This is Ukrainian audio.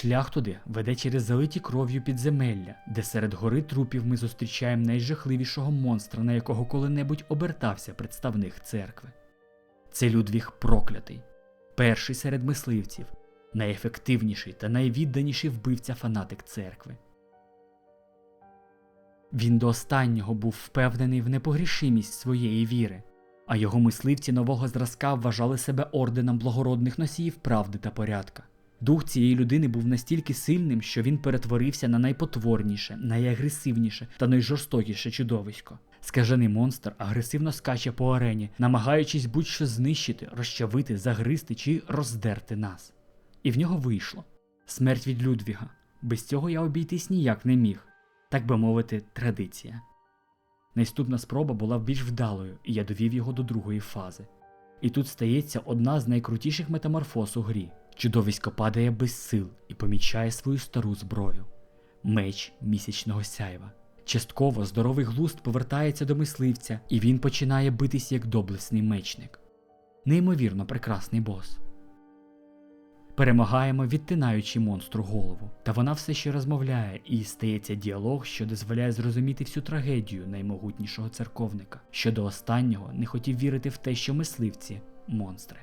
Шлях туди веде через залиті кров'ю підземелля, де серед гори трупів ми зустрічаємо найжахливішого монстра, на якого коли-небудь обертався представник церкви. Це Людвіг проклятий, перший серед мисливців, найефективніший та найвідданіший вбивця фанатик церкви. Він до останнього був впевнений в непогрішимість своєї віри, а його мисливці нового зразка вважали себе орденом благородних носіїв правди та порядка. Дух цієї людини був настільки сильним, що він перетворився на найпотворніше, найагресивніше та найжорстокіше чудовисько. Скажений монстр агресивно скаче по арені, намагаючись будь-що знищити, розчавити, загризти чи роздерти нас. І в нього вийшло смерть від Людвіга. Без цього я обійтись ніяк не міг, так би мовити, традиція. Наступна спроба була більш вдалою, і я довів його до другої фази. І тут стається одна з найкрутіших метаморфоз у грі. Чудовисько падає без сил і помічає свою стару зброю меч місячного сяйва. Частково здоровий глузд повертається до мисливця, і він починає битись як доблесний мечник. Неймовірно прекрасний бос. Перемагаємо, відтинаючи монстру голову, та вона все ще розмовляє, і стається діалог, що дозволяє зрозуміти всю трагедію наймогутнішого церковника, що до останнього не хотів вірити в те, що мисливці монстри.